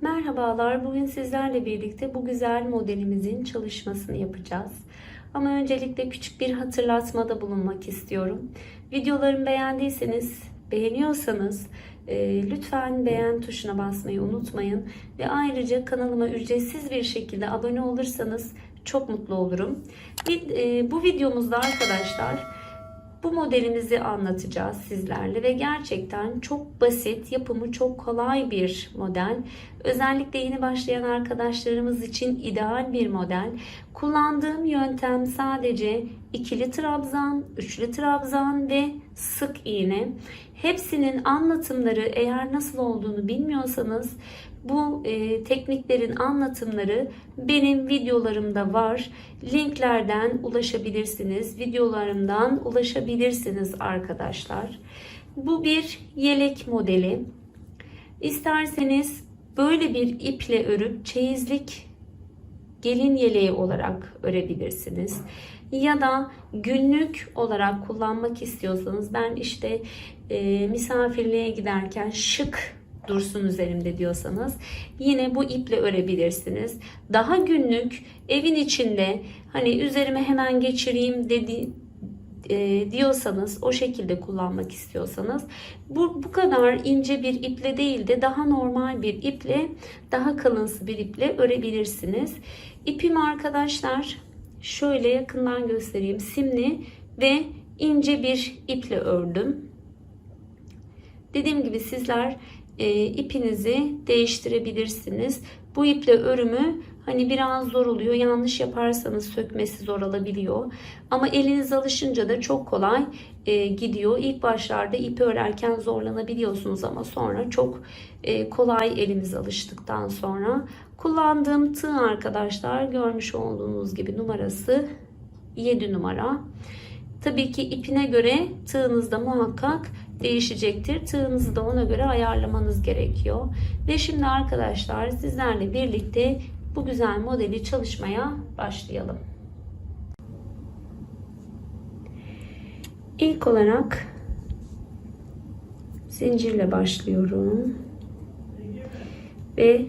Merhabalar, bugün sizlerle birlikte bu güzel modelimizin çalışmasını yapacağız. Ama öncelikle küçük bir hatırlatmada bulunmak istiyorum. Videolarımı beğendiyseniz, beğeniyorsanız e, lütfen beğen tuşuna basmayı unutmayın. Ve ayrıca kanalıma ücretsiz bir şekilde abone olursanız çok mutlu olurum. E, bu videomuzda arkadaşlar bu modelimizi anlatacağız sizlerle ve gerçekten çok basit, yapımı çok kolay bir model. Özellikle yeni başlayan arkadaşlarımız için ideal bir model. Kullandığım yöntem sadece ikili trabzan, üçlü trabzan ve sık iğne. Hepsinin anlatımları eğer nasıl olduğunu bilmiyorsanız bu e, tekniklerin anlatımları benim videolarımda var. Linklerden ulaşabilirsiniz. Videolarımdan ulaşabilirsiniz arkadaşlar. Bu bir yelek modeli. İsterseniz böyle bir iple örüp çeyizlik gelin yeleği olarak örebilirsiniz. Ya da günlük olarak kullanmak istiyorsanız ben işte e, misafirliğe giderken şık dursun üzerimde diyorsanız yine bu iple örebilirsiniz. Daha günlük evin içinde hani üzerime hemen geçireyim dedi e, diyorsanız o şekilde kullanmak istiyorsanız bu bu kadar ince bir iple değil de daha normal bir iple daha kalınsı bir iple örebilirsiniz. İpim arkadaşlar şöyle yakından göstereyim simli ve ince bir iple ördüm. Dediğim gibi sizler e, ipinizi değiştirebilirsiniz. Bu iple örümü hani biraz zor oluyor. Yanlış yaparsanız sökmesi zor olabiliyor. Ama eliniz alışınca da çok kolay e, gidiyor. İlk başlarda ip örerken zorlanabiliyorsunuz ama sonra çok e, kolay elimiz alıştıktan sonra. Kullandığım tığ arkadaşlar görmüş olduğunuz gibi numarası 7 numara. Tabii ki ipine göre tığınızda muhakkak değişecektir. Tığınızı da ona göre ayarlamanız gerekiyor. Ve şimdi arkadaşlar sizlerle birlikte bu güzel modeli çalışmaya başlayalım. İlk olarak zincirle başlıyorum. Ve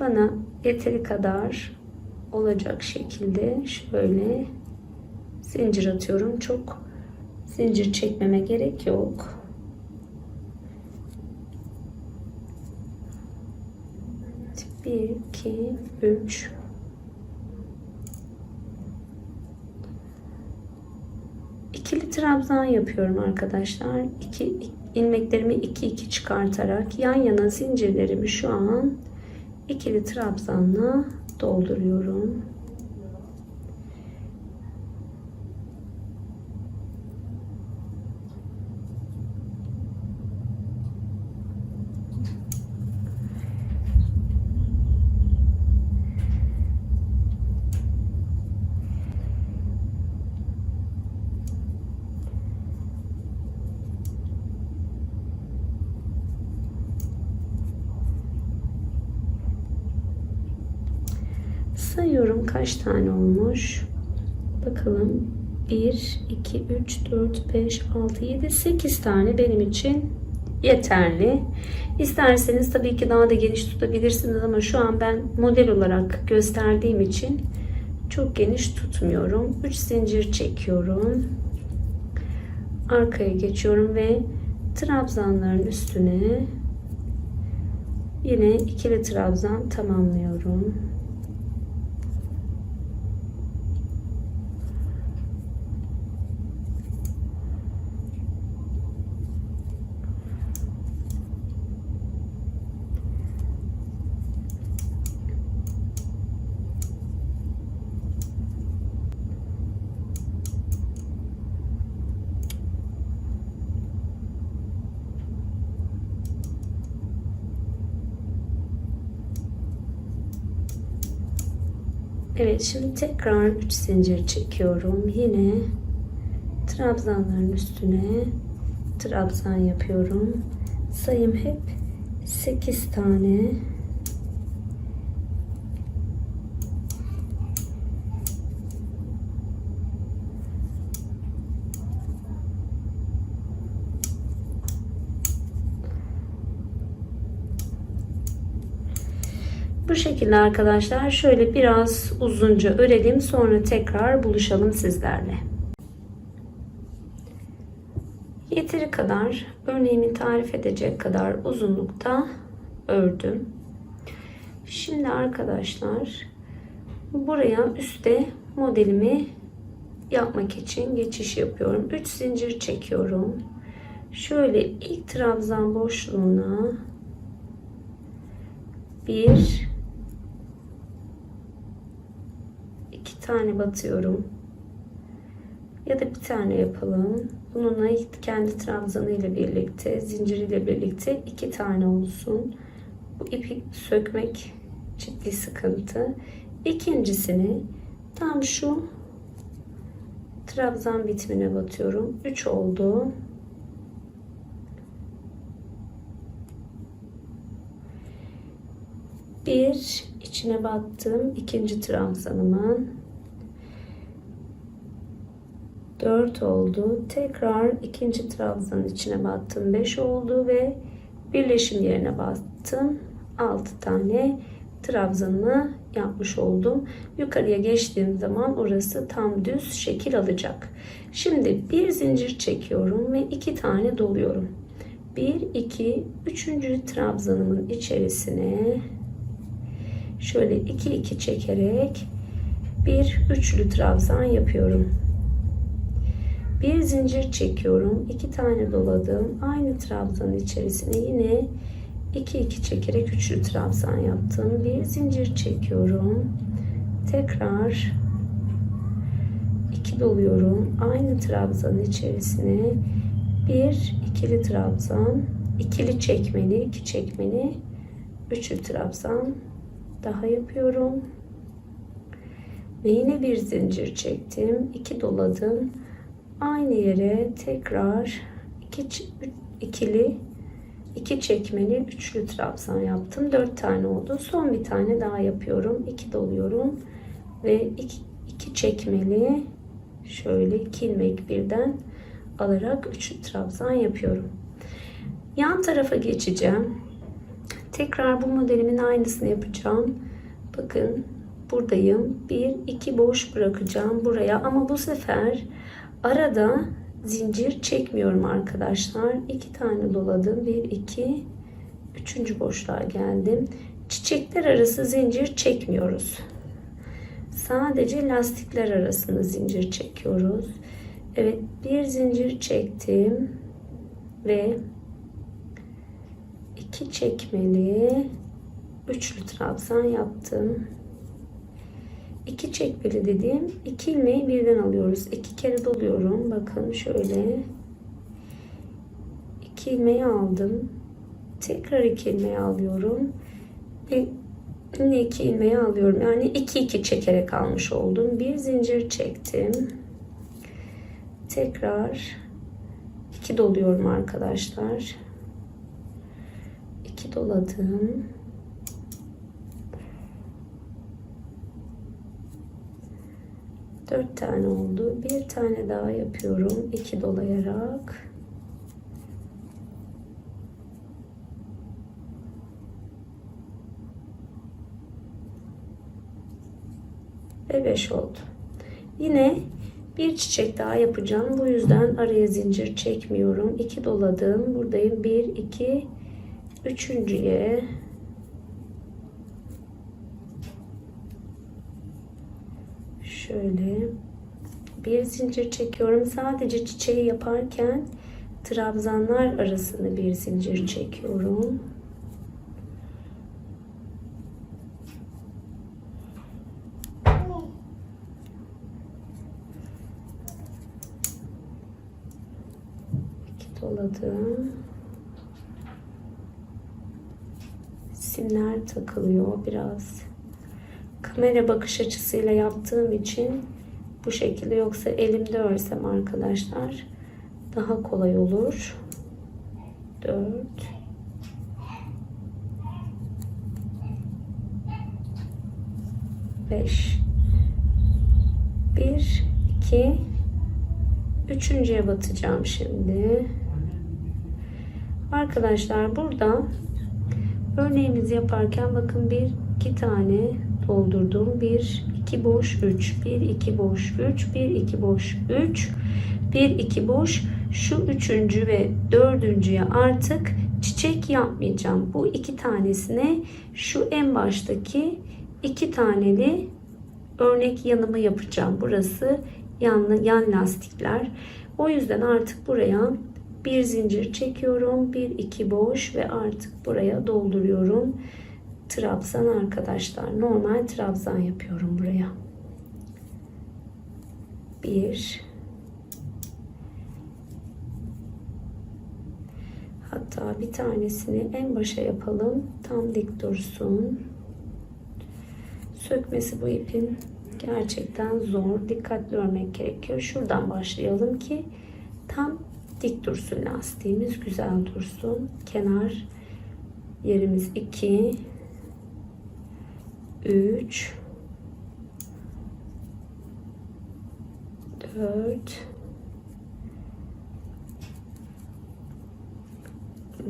bana yeteri kadar olacak şekilde şöyle zincir atıyorum. Çok zincir çekmeme gerek yok. Bir, iki, üç. İkili trabzan yapıyorum arkadaşlar. İki, ilmeklerimi iki iki çıkartarak yan yana zincirlerimi şu an ikili trabzanla dolduruyorum. Kaç tane olmuş. Bakalım. 1, 2, 3, 4, 5, 6, 7, 8 tane benim için yeterli. İsterseniz tabii ki daha da geniş tutabilirsiniz ama şu an ben model olarak gösterdiğim için çok geniş tutmuyorum. 3 zincir çekiyorum. Arkaya geçiyorum ve trabzanların üstüne yine ikili trabzan tamamlıyorum. Evet şimdi tekrar 3 zincir çekiyorum. Yine trabzanların üstüne trabzan yapıyorum. Sayım hep 8 tane. Bu şekilde arkadaşlar şöyle biraz uzunca örelim sonra tekrar buluşalım sizlerle. Yeteri kadar örneğimi tarif edecek kadar uzunlukta ördüm. Şimdi arkadaşlar buraya üstte modelimi yapmak için geçiş yapıyorum. 3 zincir çekiyorum. Şöyle ilk trabzan boşluğuna bir iki tane batıyorum. Ya da bir tane yapalım. Bununla kendi trabzanı ile birlikte, zincir ile birlikte iki tane olsun. Bu ipi sökmek ciddi sıkıntı. İkincisini tam şu trabzan bitimine batıyorum. 3 oldu. Bir içine battım ikinci trabzanımın 4 oldu. Tekrar ikinci trabzanın içine battım. 5 oldu ve birleşim yerine battım. 6 tane trabzanımı yapmış oldum. Yukarıya geçtiğim zaman orası tam düz şekil alacak. Şimdi bir zincir çekiyorum ve iki tane doluyorum. 1 2 3. trabzanımın içerisine şöyle 2 2 çekerek bir üçlü trabzan yapıyorum. Bir zincir çekiyorum. iki tane doladım. Aynı trabzanın içerisine yine 2 2 çekerek üçlü trabzan yaptım. Bir zincir çekiyorum. Tekrar 2 doluyorum. Aynı trabzanın içerisine bir ikili trabzan, ikili çekmeli, iki çekmeli, üçlü trabzan daha yapıyorum. Ve yine bir zincir çektim. 2 doladım. Aynı yere tekrar iki ikili iki çekmeli üçlü trabzan yaptım. 4 tane oldu. Son bir tane daha yapıyorum. 2 doluyorum ve iki, iki çekmeli şöyle iki ilmek birden alarak üçlü trabzan yapıyorum. Yan tarafa geçeceğim. Tekrar bu modelimin aynısını yapacağım. Bakın buradayım. Bir iki boş bırakacağım buraya ama bu sefer arada zincir çekmiyorum arkadaşlar. İki tane doladım. Bir iki üçüncü boşluğa geldim. Çiçekler arası zincir çekmiyoruz. Sadece lastikler arasında zincir çekiyoruz. Evet bir zincir çektim ve iki çekmeli üçlü trabzan yaptım. İki çekmeli dediğim iki ilmeği birden alıyoruz. İki kere doluyorum. Bakın şöyle. iki ilmeği aldım. Tekrar iki ilmeği alıyorum. Ve yine iki ilmeği alıyorum. Yani iki iki çekerek almış oldum. Bir zincir çektim. Tekrar iki doluyorum arkadaşlar. 2 doladım. Dört tane oldu. Bir tane daha yapıyorum. iki dolayarak. Ve beş oldu. Yine bir çiçek daha yapacağım. Bu yüzden araya zincir çekmiyorum. 2 doladım. Buradayım. 1, 2, Üçüncüye şöyle bir zincir çekiyorum. Sadece çiçeği yaparken trabzanlar arasında bir zincir çekiyorum. İki doladım. simler takılıyor biraz. Kamera bakış açısıyla yaptığım için bu şekilde yoksa elimde örsem arkadaşlar daha kolay olur. 4 5 1 2 üçüncüye batacağım şimdi. Arkadaşlar burada Örneğimizi yaparken bakın bir 2 tane doldurdum. 1 2 boş 3 1 2 boş 3 1 2 boş 3 1 2 boş şu üçüncü ve dördüncüye artık çiçek yapmayacağım. Bu iki tanesine şu en baştaki iki taneli örnek yanımı yapacağım. Burası yan, yan lastikler. O yüzden artık buraya bir zincir çekiyorum. Bir iki boş ve artık buraya dolduruyorum. Trabzan arkadaşlar. Normal trabzan yapıyorum buraya. Bir Hatta bir tanesini en başa yapalım. Tam dik dursun. Sökmesi bu ipin gerçekten zor. Dikkatli örmek gerekiyor. Şuradan başlayalım ki tam dik dursun lastiğimiz. Güzel dursun. Kenar yerimiz 2 3 4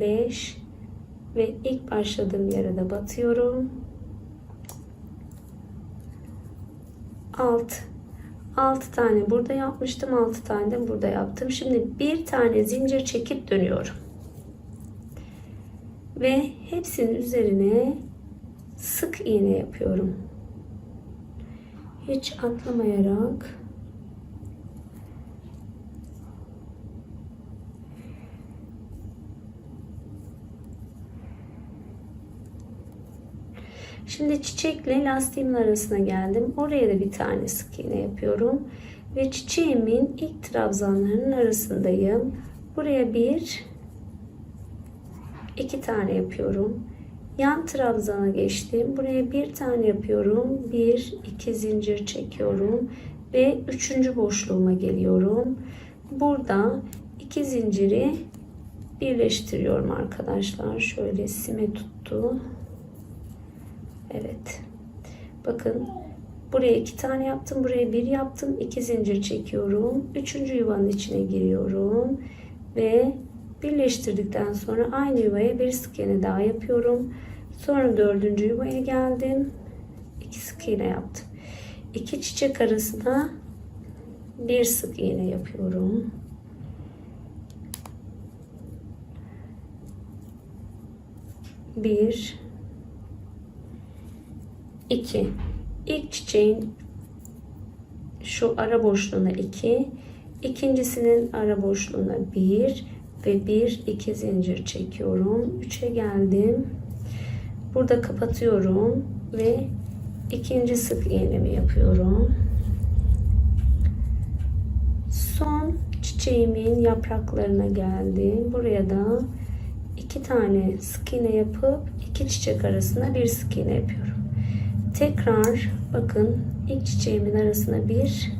5 ve ilk başladığım yere de batıyorum. 6 6 tane burada yapmıştım. 6 tane de burada yaptım. Şimdi bir tane zincir çekip dönüyorum. Ve hepsinin üzerine sık iğne yapıyorum. Hiç atlamayarak Şimdi çiçekle lastiğimin arasına geldim. Oraya da bir tane sık iğne yapıyorum. Ve çiçeğimin ilk trabzanlarının arasındayım. Buraya bir, iki tane yapıyorum. Yan trabzana geçtim. Buraya bir tane yapıyorum. Bir, iki zincir çekiyorum. Ve üçüncü boşluğuma geliyorum. Burada iki zinciri birleştiriyorum arkadaşlar. Şöyle sime tuttu. Evet. Bakın buraya iki tane yaptım. Buraya bir yaptım. iki zincir çekiyorum. Üçüncü yuvanın içine giriyorum. Ve birleştirdikten sonra aynı yuvaya bir sık iğne daha yapıyorum. Sonra dördüncü yuvaya geldim. iki sık iğne yaptım. İki çiçek arasına bir sık iğne yapıyorum. Bir 2. İlk çiçeğin şu ara boşluğuna 2, ikincisinin ara boşluğuna 1 ve 1 2 zincir çekiyorum. 3'e geldim. Burada kapatıyorum ve ikinci sık iğnemi yapıyorum. Son çiçeğimin yapraklarına geldim. Buraya da iki tane sık iğne yapıp iki çiçek arasında bir sık iğne yapıyorum tekrar bakın ilk çiçeğimin arasına bir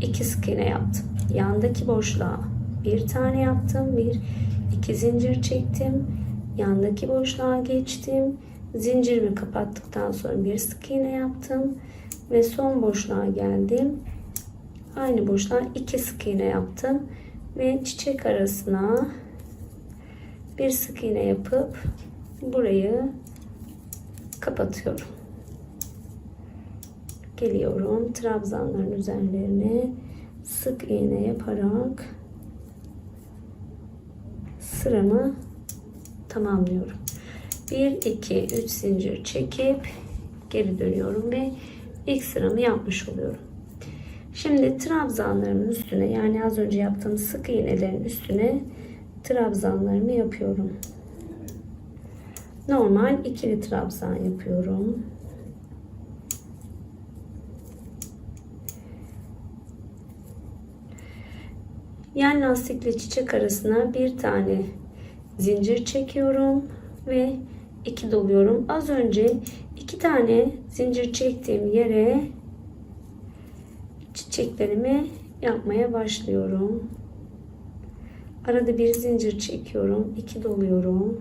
iki sık iğne yaptım. Yandaki boşluğa bir tane yaptım. Bir iki zincir çektim. Yandaki boşluğa geçtim. Zincirimi kapattıktan sonra bir sık iğne yaptım ve son boşluğa geldim. Aynı boşluğa iki sık iğne yaptım ve çiçek arasına bir sık iğne yapıp burayı kapatıyorum geliyorum. Trabzanların üzerlerine sık iğne yaparak sıramı tamamlıyorum. 1 2 3 zincir çekip geri dönüyorum ve ilk sıramı yapmış oluyorum. Şimdi trabzanlarımın üstüne yani az önce yaptığım sık iğnelerin üstüne trabzanlarımı yapıyorum. Normal ikili trabzan yapıyorum. Yan lastikle çiçek arasına bir tane zincir çekiyorum ve iki doluyorum. Az önce iki tane zincir çektiğim yere çiçeklerimi yapmaya başlıyorum. Arada bir zincir çekiyorum. iki doluyorum.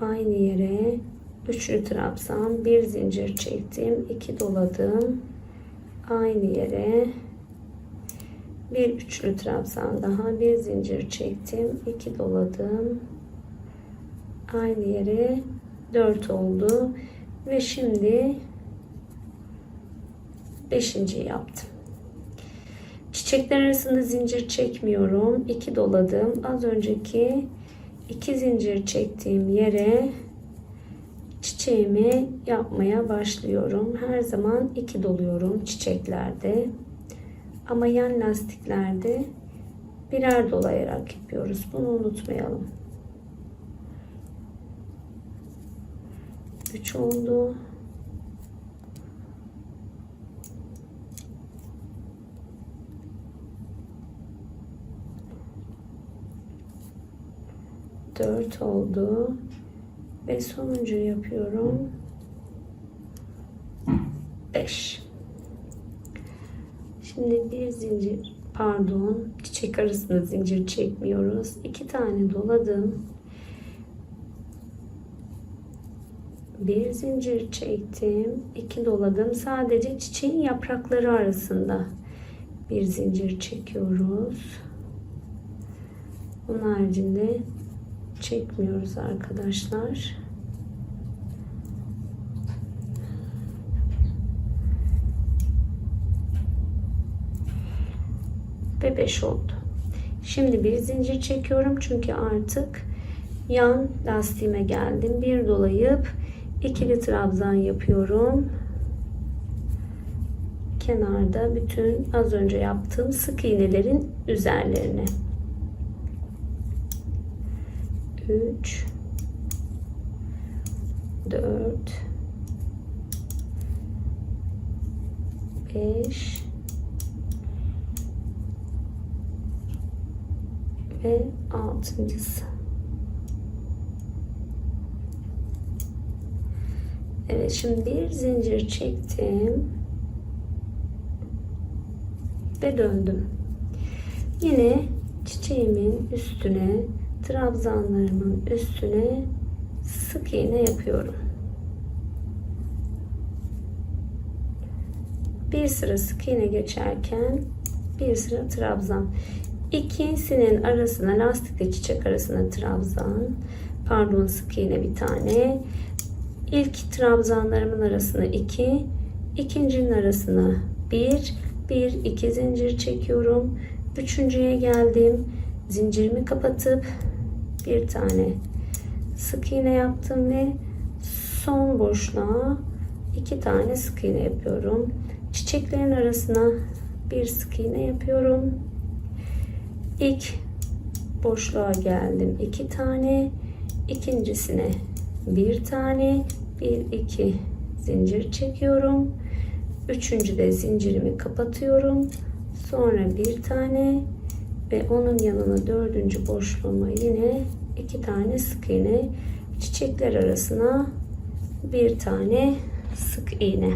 Aynı yere üçlü trabzan bir zincir çektim. iki doladım. Aynı yere bir üçlü trabzan daha bir zincir çektim iki doladım aynı yere 4 oldu. Ve şimdi 5. yaptım. Çiçekler arasında zincir çekmiyorum. 2 doladım. Az önceki 2 zincir çektiğim yere çiçeğimi yapmaya başlıyorum. Her zaman 2 doluyorum çiçeklerde. Ama yan lastiklerde birer dolayarak yapıyoruz. Bunu unutmayalım. 3 oldu. Dört oldu. Ve sonuncu yapıyorum. Beş. Şimdi bir zincir pardon çiçek arasında zincir çekmiyoruz. İki tane doladım. Bir zincir çektim. iki doladım. Sadece çiçeğin yaprakları arasında bir zincir çekiyoruz. Onun haricinde çekmiyoruz arkadaşlar. Ve 5 oldu. Şimdi bir zincir çekiyorum çünkü artık yan lastiğime geldim. Bir dolayıp ikili trabzan yapıyorum. Kenarda bütün az önce yaptığım sık iğnelerin üzerlerine. 3 4 5 ve altıncısı. Evet şimdi bir zincir çektim ve döndüm. Yine çiçeğimin üstüne trabzanlarımın üstüne sık iğne yapıyorum. Bir sıra sık iğne geçerken bir sıra trabzan. İkisinin arasına lastikle çiçek arasına trabzan. Pardon sık iğne bir tane. İlk trabzanlarımın arasına iki. ikincinin arasına bir. Bir iki zincir çekiyorum. Üçüncüye geldim. Zincirimi kapatıp bir tane sık iğne yaptım ve son boşluğa iki tane sık iğne yapıyorum. Çiçeklerin arasına bir sık iğne yapıyorum. İlk boşluğa geldim. iki tane. ikincisine bir tane. Bir iki zincir çekiyorum. Üçüncü de zincirimi kapatıyorum. Sonra bir tane ve onun yanına dördüncü boşluğuma yine iki tane sık iğne çiçekler arasına bir tane sık iğne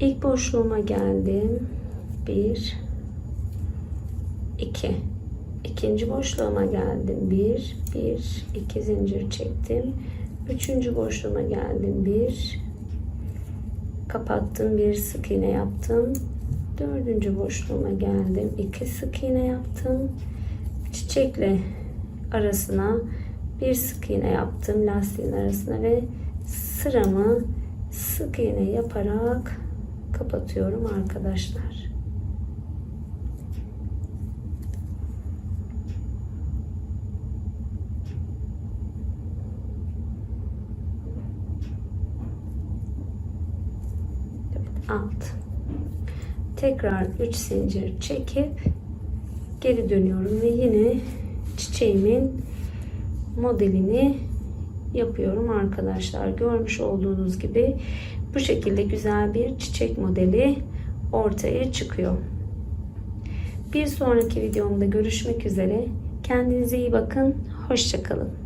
ilk boşluğuma geldim bir iki. İkinci boşluğuma geldim. Bir bir. İki zincir çektim. Üçüncü boşluğuma geldim. Bir. Kapattım. Bir sık iğne yaptım. Dördüncü boşluğuma geldim. İki sık iğne yaptım. Çiçekle arasına bir sık iğne yaptım. Lastiğin arasına ve sıramı sık iğne yaparak kapatıyorum arkadaşlar. alt tekrar 3 zincir çekip geri dönüyorum ve yine çiçeğimin modelini yapıyorum arkadaşlar. Görmüş olduğunuz gibi bu şekilde güzel bir çiçek modeli ortaya çıkıyor. Bir sonraki videomda görüşmek üzere. Kendinize iyi bakın. Hoşçakalın.